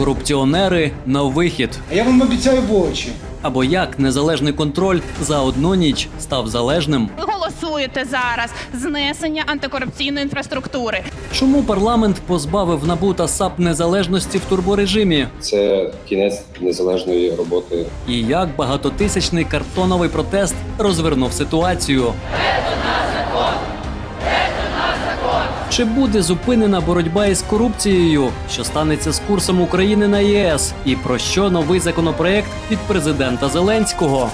Корупціонери на вихід. А я вам обіцяю в очі. Або як незалежний контроль за одну ніч став залежним. Ви голосуєте зараз знесення антикорупційної інфраструктури. Чому парламент позбавив НАБУ та САП незалежності в турборежимі? Це кінець незалежної роботи І як багатотисячний картоновий протест розвернув ситуацію? Чи буде зупинена боротьба із корупцією? Що станеться з курсом України на ЄС? І про що новий законопроект від президента Зеленського?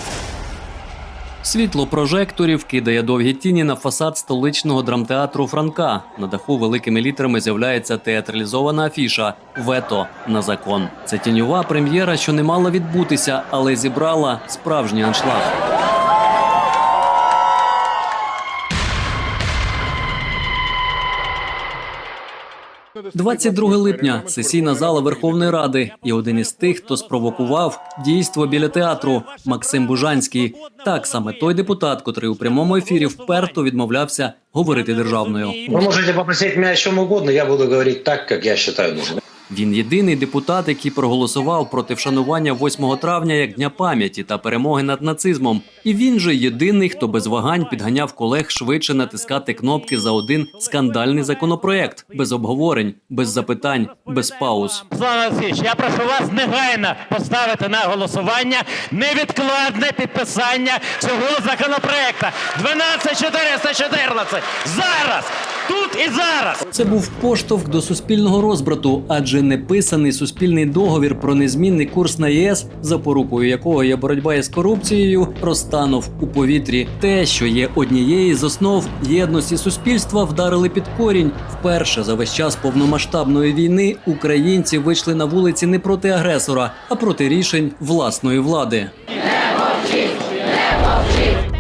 Світло прожекторів кидає довгі тіні на фасад столичного драмтеатру Франка. На даху великими літерами з'являється театралізована афіша Вето на закон. Це тіньова прем'єра, що не мала відбутися, але зібрала справжній аншлаг. – 22 липня сесійна зала Верховної Ради і один із тих, хто спровокував дійство біля театру Максим Бужанський. Так саме той депутат, котрий у прямому ефірі вперто відмовлявся говорити державною. Ви можете попросить мене що угодно, я буду говорити так, як я вважаю нужным. Він єдиний депутат, який проголосував проти вшанування 8 травня як дня пам'яті та перемоги над нацизмом. І він же єдиний, хто без вагань підганяв колег швидше натискати кнопки за один скандальний законопроект без обговорень, без запитань, без пауз. Руслан Олексійович, я прошу вас негайно поставити на голосування невідкладне підписання цього законопроекту. 12414. Зараз! Тут і зараз! Це був поштовх до суспільного розбрату, адже неписаний суспільний договір про незмінний курс на ЄС, запорукою якого є боротьба із корупцією, розтанув у повітрі. Те, що є однією з основ єдності суспільства, вдарили під корінь. Вперше за весь час повномасштабної війни українці вийшли на вулиці не проти агресора, а проти рішень власної влади.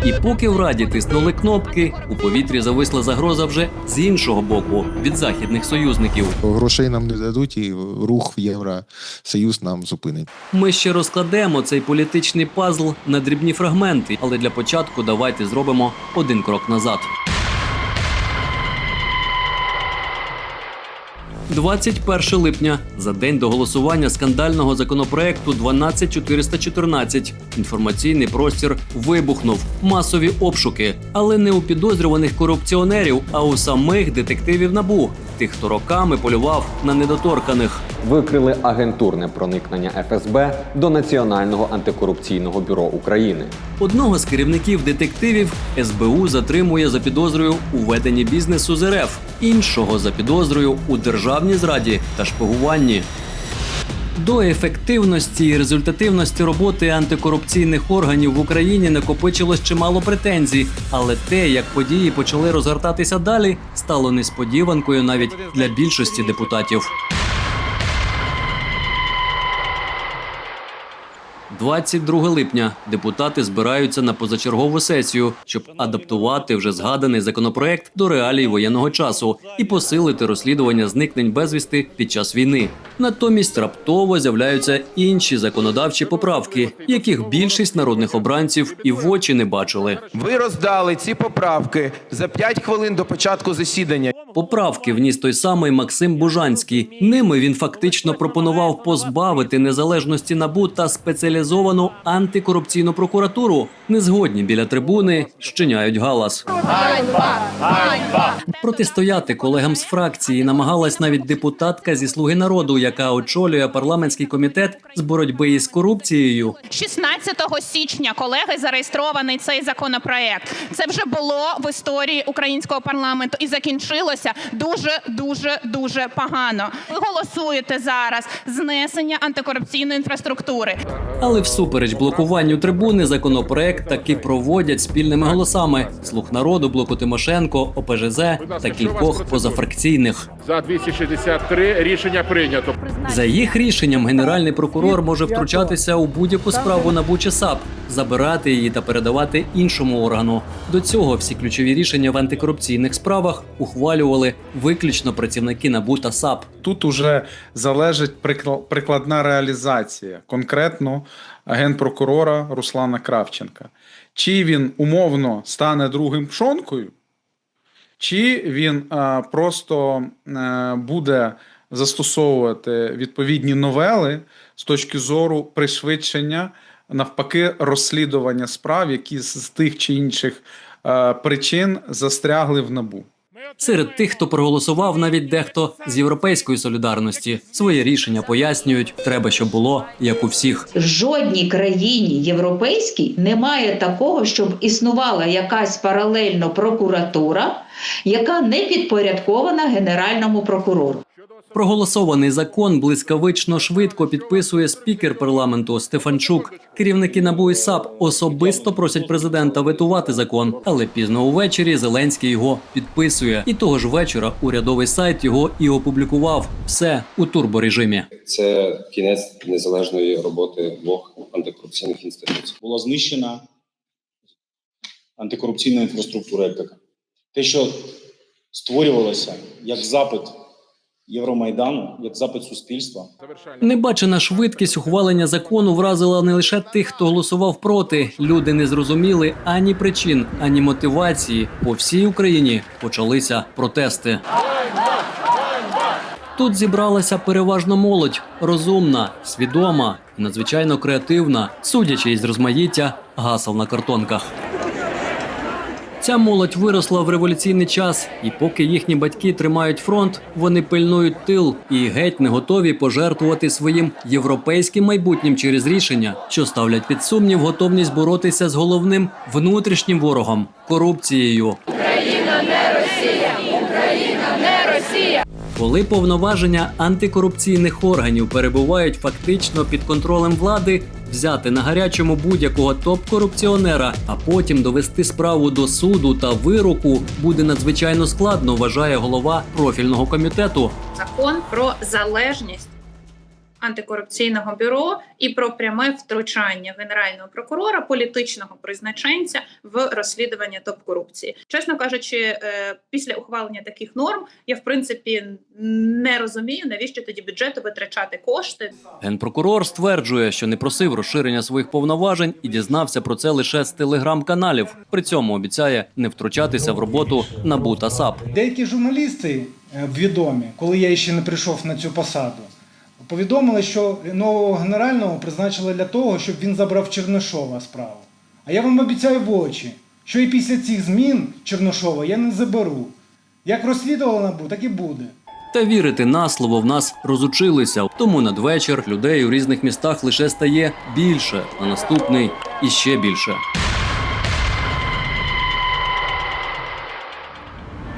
І поки в раді тиснули кнопки, у повітрі зависла загроза вже з іншого боку від західних союзників. Грошей нам не дадуть, і рух в Євросоюз нам зупинить. Ми ще розкладемо цей політичний пазл на дрібні фрагменти, але для початку давайте зробимо один крок назад. 21 липня. За день до голосування скандального законопроекту 12414 інформаційний простір вибухнув. Масові обшуки, але не у підозрюваних корупціонерів, а у самих детективів набу, тих, хто роками полював на недоторканих. викрили агентурне проникнення ФСБ до Національного антикорупційного бюро України. Одного з керівників детективів СБУ затримує за підозрою у веденні бізнесу з РФ, іншого за підозрою у державній зраді та шпигуванні. До ефективності і результативності роботи антикорупційних органів в Україні накопичилось чимало претензій, але те, як події почали розгортатися далі, стало несподіванкою навіть для більшості депутатів. 22 липня депутати збираються на позачергову сесію, щоб адаптувати вже згаданий законопроект до реалій воєнного часу і посилити розслідування зникнень безвісти під час війни. Натомість раптово з'являються інші законодавчі поправки, яких більшість народних обранців і в очі не бачили. Ви роздали ці поправки за 5 хвилин до початку засідання. Поправки вніс той самий Максим Бужанський. Ними він фактично пропонував позбавити незалежності набу та спеціалізовану антикорупційну прокуратуру. Незгодні біля трибуни щиняють галас. Протистояти колегам з фракції намагалась навіть депутатка зі слуги народу, яка очолює парламентський комітет з боротьби із корупцією. 16 січня колеги зареєстрований цей законопроект. Це вже було в історії українського парламенту і закінчилося дуже дуже дуже погано. Ви голосуєте зараз знесення антикорупційної інфраструктури. Але всупереч блокуванню трибуни законопроект таки проводять спільними голосами: слуг народу, блоку Тимошенко, ОПЖЗ та кількох позафракційних. За 263 рішення прийнято. За їх рішенням генеральний прокурор може втручатися у будь-яку справу НАБУ чи САП, забирати її та передавати іншому органу. До цього всі ключові рішення в антикорупційних справах ухвалювали виключно працівники НАБУ та САП. Тут уже залежить прикла- прикладна реалізація конкретно генпрокурора Руслана Кравченка. Чи він умовно стане другим пшонкою, чи він е, просто е, буде застосовувати відповідні новели з точки зору пришвидшення, навпаки, розслідування справ, які з тих чи інших е, причин застрягли в набу. Серед тих, хто проголосував, навіть дехто з європейської солідарності своє рішення пояснюють. Треба, щоб було як у всіх. Жодній країні європейській немає такого, щоб існувала якась паралельно прокуратура, яка не підпорядкована генеральному прокурору. Проголосований закон блискавично швидко підписує спікер парламенту Стефанчук. Керівники НАБУ і САП особисто просять президента ветувати закон, але пізно увечері Зеленський його підписує. І того ж вечора урядовий сайт його і опублікував. Все у турборежимі. Це кінець незалежної роботи двох антикорупційних інституцій. була знищена антикорупційна інфраструктура. Те, що створювалося як запит Євромайдану, як запит суспільства, Небачена швидкість ухвалення закону вразила не лише тих, хто голосував проти. Люди не зрозуміли ані причин, ані мотивації. По всій Україні почалися протести. Тут зібралася переважно молодь, розумна, свідома надзвичайно креативна, судячи із розмаїття гасел на картонках. Ця молодь виросла в революційний час, і поки їхні батьки тримають фронт, вони пильнують тил і геть не готові пожертвувати своїм європейським майбутнім через рішення, що ставлять під сумнів готовність боротися з головним внутрішнім ворогом корупцією. Коли повноваження антикорупційних органів перебувають фактично під контролем влади, взяти на гарячому будь-якого топ-корупціонера, а потім довести справу до суду та вироку буде надзвичайно складно, вважає голова профільного комітету. Закон про залежність антикорупційного бюро і про пряме втручання генерального прокурора, політичного призначенця в розслідування топ-корупції. Чесно кажучи, е, після ухвалення таких норм я в принципі не розумію, навіщо тоді бюджету витрачати кошти. Генпрокурор стверджує, що не просив розширення своїх повноважень і дізнався про це лише з телеграм-каналів. При цьому обіцяє не втручатися в роботу НАБУ та САП. Деякі журналісти е, відомі, коли я ще не прийшов на цю посаду, повідомили, що нового генерального призначили для того, щоб він забрав Чернишова справу. А я вам обіцяю в очі, що і після цих змін Чернишова я не заберу. Як розслідувала НАБУ, так і буде. Та вірити на слово в нас розучилися. Тому надвечір людей у різних містах лише стає більше, а наступний іще більше.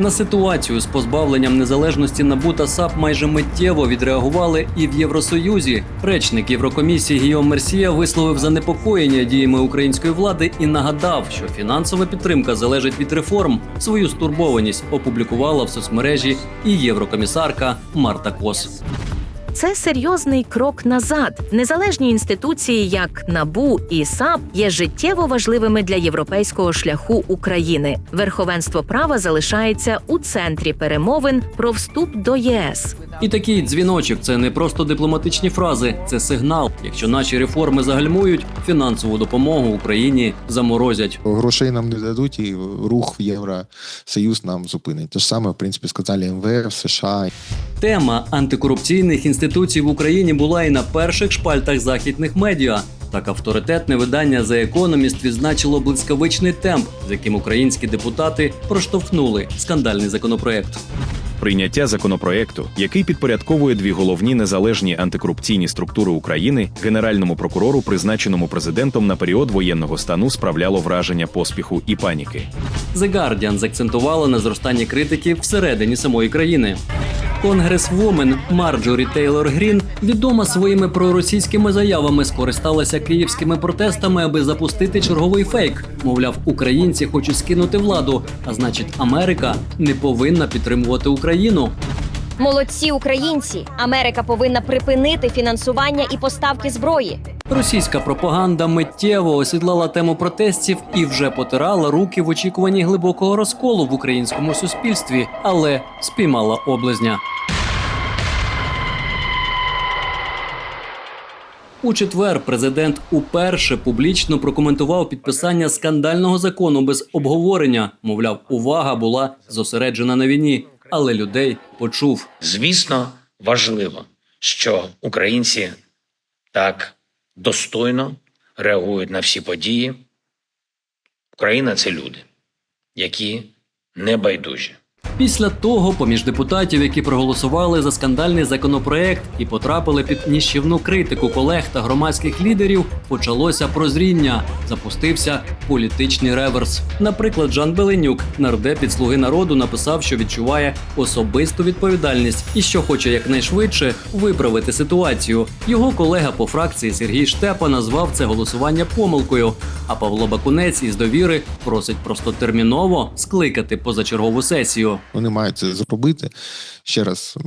На ситуацію з позбавленням незалежності НАБУ та САП майже миттєво відреагували і в Євросоюзі. Речник Єврокомісії Гіом Мерсія висловив занепокоєння діями української влади і нагадав, що фінансова підтримка залежить від реформ. Свою стурбованість опублікувала в соцмережі і єврокомісарка Марта Кос. Це серйозний крок назад. Незалежні інституції, як НАБУ і САП, є життєво важливими для європейського шляху України. Верховенство права залишається у центрі перемовин про вступ до ЄС. І такий дзвіночок це не просто дипломатичні фрази, це сигнал. Якщо наші реформи загальмують, фінансову допомогу Україні заморозять. Грошей нам не дадуть, і рух в Євросоюз нам зупинить. Те ж саме, в принципі, сказали МВФ, США. Тема антикорупційних інституцій в Україні була і на перших шпальтах західних медіа. Так авторитетне видання The Economist відзначило блискавичний темп, з яким українські депутати проштовхнули скандальний законопроект. Прийняття законопроекту, який підпорядковує дві головні незалежні антикорупційні структури України, генеральному прокурору, призначеному президентом на період воєнного стану, справляло враження поспіху і паніки. The Guardian заакцентувала на зростанні критики всередині самої країни. Конгресвумен Марджорі Тейлор Грін, відома своїми проросійськими заявами, скористалася київськими протестами, аби запустити черговий фейк. Мовляв, українці хочуть скинути владу, а значить, Америка не повинна підтримувати Україну. Молодці українці! Америка повинна припинити фінансування і поставки зброї. Російська пропаганда миттєво осідлала тему протестів і вже потирала руки в очікуванні глибокого розколу в українському суспільстві, але спіймала облизня. У четвер президент уперше публічно прокоментував підписання скандального закону без обговорення. Мовляв, увага була зосереджена на війні, але людей почув. Звісно, важливо, що українці так достойно реагують на всі події. Україна це люди, які не байдужі. Після того, поміж депутатів, які проголосували за скандальний законопроект і потрапили під ніщівну критику колег та громадських лідерів, почалося прозріння. Запустився політичний реверс. Наприклад, Жан Беленюк, нардеп від слуги народу, написав, що відчуває особисту відповідальність і що хоче якнайшвидше виправити ситуацію. Його колега по фракції Сергій Штепа назвав це голосування помилкою. А Павло Бакунець із довіри просить просто терміново скликати позачергову сесію. Вони мають це зробити. Ще раз,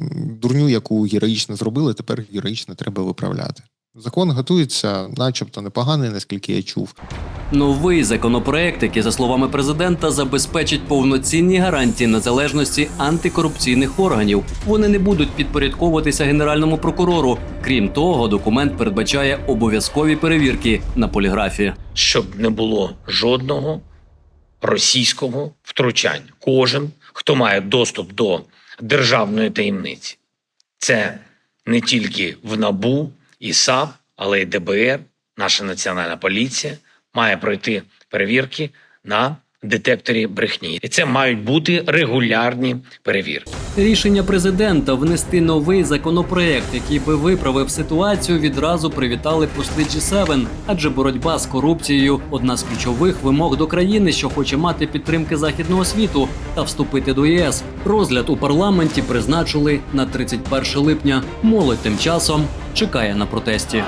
дурню, яку героїчно зробили, тепер героїчно треба виправляти. Закон готується, начебто непоганий, наскільки я чув. Новий законопроект, який, за словами президента, забезпечить повноцінні гарантії незалежності антикорупційних органів. Вони не будуть підпорядковуватися генеральному прокурору. Крім того, документ передбачає обов'язкові перевірки на поліграфі. щоб не було жодного російського втручання. Кожен, хто має доступ до державної таємниці, це не тільки в НАБУ і САП, але й ДБР, наша національна поліція має пройти перевірки на детекторі брехні. І це мають бути регулярні перевірки. Рішення президента внести новий законопроект, який би виправив ситуацію, відразу привітали посли G7, адже боротьба з корупцією одна з ключових вимог до країни, що хоче мати підтримки західного світу та вступити до ЄС. Розгляд у парламенті призначили на 31 липня. Молодь тим часом чекає на протесті.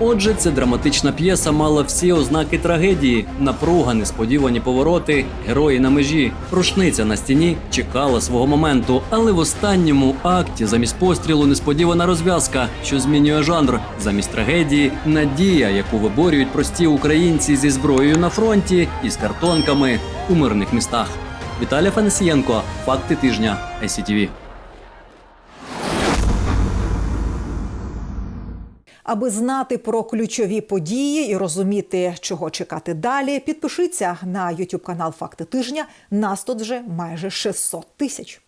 Отже, ця драматична п'єса мала всі ознаки трагедії: напруга, несподівані повороти, герої на межі. Рушниця на стіні чекала свого моменту, але в останньому акті замість пострілу несподівана розв'язка, що змінює жанр. Замість трагедії надія, яку виборюють прості українці зі зброєю на фронті і з картонками у мирних містах. Віталій Фанасієнко, факти тижня, ICTV. Аби знати про ключові події і розуміти, чого чекати далі, підпишіться на YouTube канал Факти тижня. Нас тут вже майже 600 тисяч.